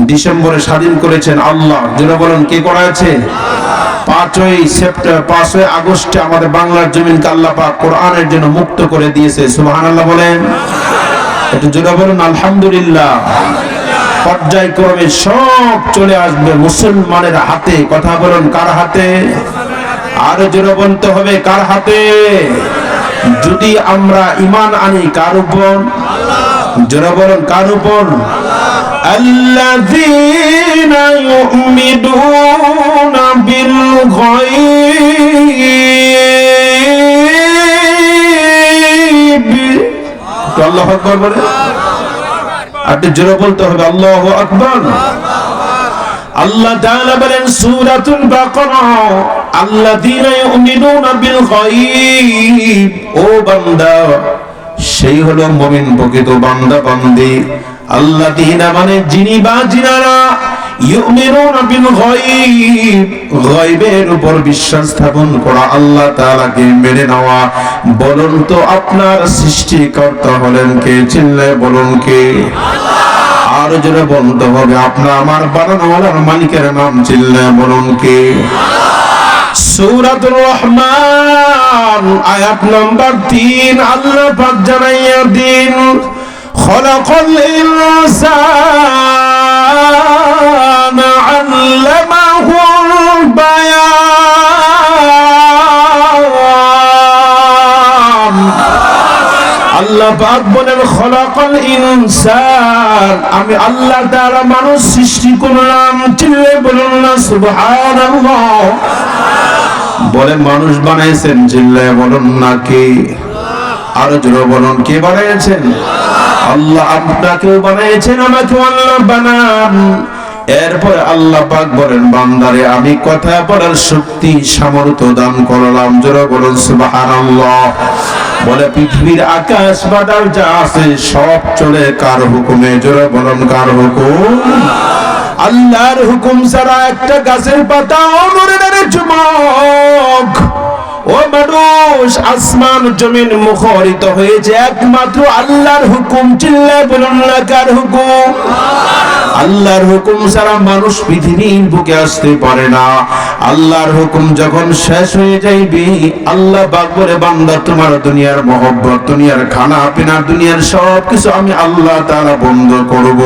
ডিসেম্বরে স্বাধীন করেছেন আল্লাহ। বলেন, কে করাছে? পাঁচই সেপ্টেম্বর, পাঁচই আগস্টে আমাদের বাংলার জমিনকে আল্লাহ পাক কোরআনের জন্য মুক্ত করে দিয়েছে। সুবহানাল্লাহ বলেন। একটু জোরে বলুন, আলহামদুলিল্লাহ। পর্যায়ক্রমে সব চলে আসবে মুসলমানের হাতে। কথা বলুন, কার হাতে? আরও জোরে বলতে হবে, কার হাতে? যদি আমরা ইমান আনি, কার উপর? জোরে বলুন, কার উপর? الذين يؤمنون بالغيب তো আল্লাহ আকবর বলে আপনি জোরে বলতে হবে আল্লাহ আকবর আল্লাহ তাআলা বলেন সূরাতুল বাকারা আল্লাযীনা ইউমিনুনা বিল গায়ব ও বান্দা সেই হলো মুমিন প্রকৃত বান্দা, বান্দি। আল্লাযীনা মানে যিনি বা আল্লাহ নেওয়া। বলুন হলেন কে, চিল্লায় বলুন কে? আর জোরে বলতে হবে, আপনার আমার বানানোয়ালার মালিকের নাম চিল্লায় বলুন কে? সূরাতুর রহমান, আয়াত নাম্বার 3 আল্লাহ পাক জানাইয়া দিন, খলাকাল ইনসানা আল্লামাহুল বায়ান। আল্লাহ পাক বলেন, খলাকাল ইনসান, আমি আল্লাহ তাআলা মানুষ সৃষ্টি করলাম। চিল্লে বলুন না, সুবহানাল্লাহ। বলে মানুষ বানাইছেন চিল্লে বলুন না কে আরও জোরে বলুন, কে বানাইছেন? আল্লাহ আপনাকেও বানাইছেন, আমাকেও আল্লাহ বানান। এরপরে আল্লাহ পাক বলেন, বান্দারে, আমি কথা বলার শক্তি, সামর্থ্য দান করলাম। জোরে বলুন, সুবহানাল্লাহ। বলে পৃথিবীর আকাশ বাদল যা আছে, সব চলে কার হুকুমে? জোরে বলুন, কার হুকুম? আল্লাহর হুকুম ছাড়া একটা গাছের পাতা নড়ে চুমক। ও মানুষ, আসমান জমিন মুখরিত হয়েছে একমাত্র আল্লাহর হুকুম। চিল্লায় বলুন না কার হুকুম? আল্লাহর হুকুম ছাড়া মানুষ পৃথিবীর বুকে আসতে পারে না। আল্লাহর হুকুম যখন শেষ হয়ে যাইবে, আল্লাহ বাক বলে, বান্দা, তোমার দুনিয়ার মহব্বত, দুনিয়ার খানা পিনা দুনিয়ার সব কিছু আমি আল্লাহ তাআলা বন্ধ করব।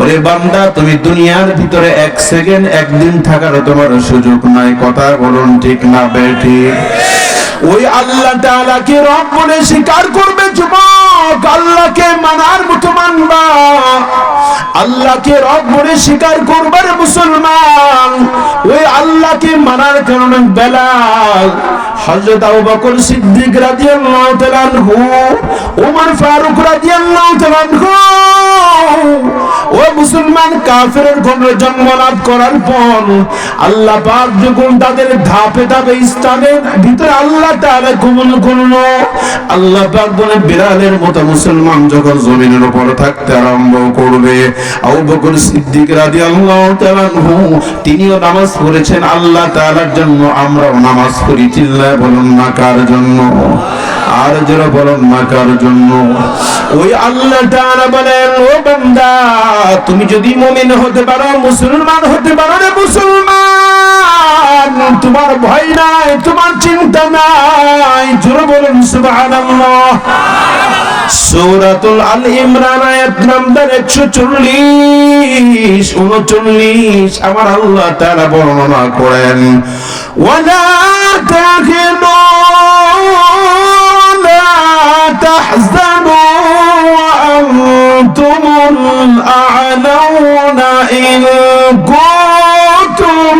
ওরে বান্দা, তুমি দুনিয়ার ভিতরে এক সেকেন্ড, একদিন থাকার তোমার সুযোগ নাই। কথা বলুন ঠিক না বেটি ওই আল্লাহ তাআলাকে রব বলে স্বীকার করবে যুবক। আল্লাহকে মানার আল্লাহকে রব বলে স্বীকার করবার মুসলমান। ওই আল্লাহকে মানার কারণে বেলাল, হযরত আবু বকর সিদ্দিক রাদিয়াল্লাহু তাআলা ওমর ফারুক রাদিয়াল্লাহু তাআলা ও মুসলমান জন্ম লাভ করার পর আল্লাহ পাক যখন তাদের ধাপে ধাপে ইসলামের ভিতরে আল্লাহ আল্লাহ পাক বলে, বিড়ালের মতো মুসলমান যখন জমিনের উপর থাকতে আরম্ভ করবে। তিনিও নামাজ পড়েছেন আল্লাহ তাআলার জন্য। আমরাও নামাজ পড়ি, চিল্লায় বলুন না কার জন্য? আর যারা বলুন না কার জন্য? ওই আল্লাহ তাআলা বলেন বন্দা, তুমি যদি মমিন হতে পারো, মুসলমান হতে পারো রে মুসলমান। তোমার ভয় নাই, তোমার চিন্তা নাই। জোর বলুন, সুবহানাল্লাহ। আল ইমরান আয়াত নাম্বার 140 39 আমার আল্লাহ বর্ণনা করেন, ওয়ালা তাহজান। الأعلون إن كنتم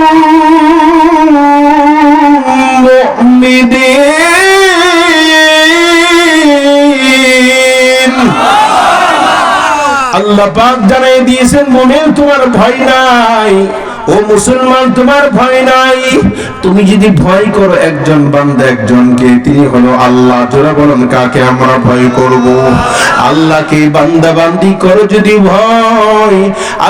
مؤمنين আল্লাহ পাক জানাই দিয়েছেন মুমিন তোমার ভয় নাই ও মুসলমান, তোমার ভয় নাই। তুমি যদি ভয় করো একজন বান্দা একজনকে, তিনি হলো আল্লাহ। জোরা বলেন, কাকে আমরা ভয় করব? আল্লাহকে বান্দা বান্দি করো যদি ভয়।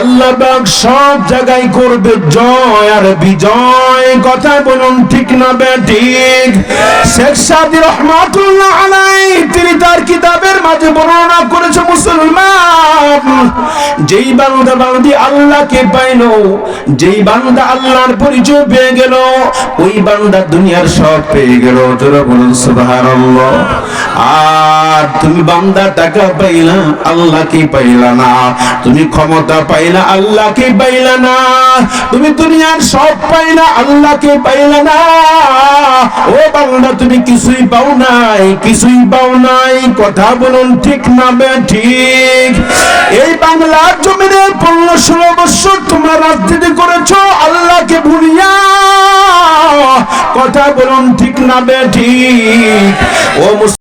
আল্লাহ পাক সব জায়গায় করবে জয় আর বিজয়। কথা বলুন ঠিক না ঠিক? শেখ সাদি রহমাতুল্লাহ আলাই তিনি তার কিতাবের মাঝে বর্ণনা করেছে মুসলমান। যেই বান্দা বান্দি আল্লাহকে পাইল, যেই বান্দা আল্লাহর পরিচয় পেয়ে গেল, ওই বান্দা দুনিয়ার সব পেয়ে গেল। তোরা বলুন, সুবহানাল্লাহ। আর তুমি বান্দা টাকা পাইলা, আল্লাহকে পাইলা না। তুমি ক্ষমতা পাইলা, আল্লাহকে পাইলা না। তুমি দুনিয়ার সব পাইলা, আল্লাহকে পাইলা না। ও বাংলা তুমি কিছুই পাও নাই, কিছুই পাও নাই। কথা বলুন ঠিক না ঠিক? এই বাংলার জমিনে পনেরো ষোলো বছর তোমরা রাজনীতি করেছ, আল্লাহকে ভুলিয়া। কথা বলুন ঠিক না বে ঠিক? ও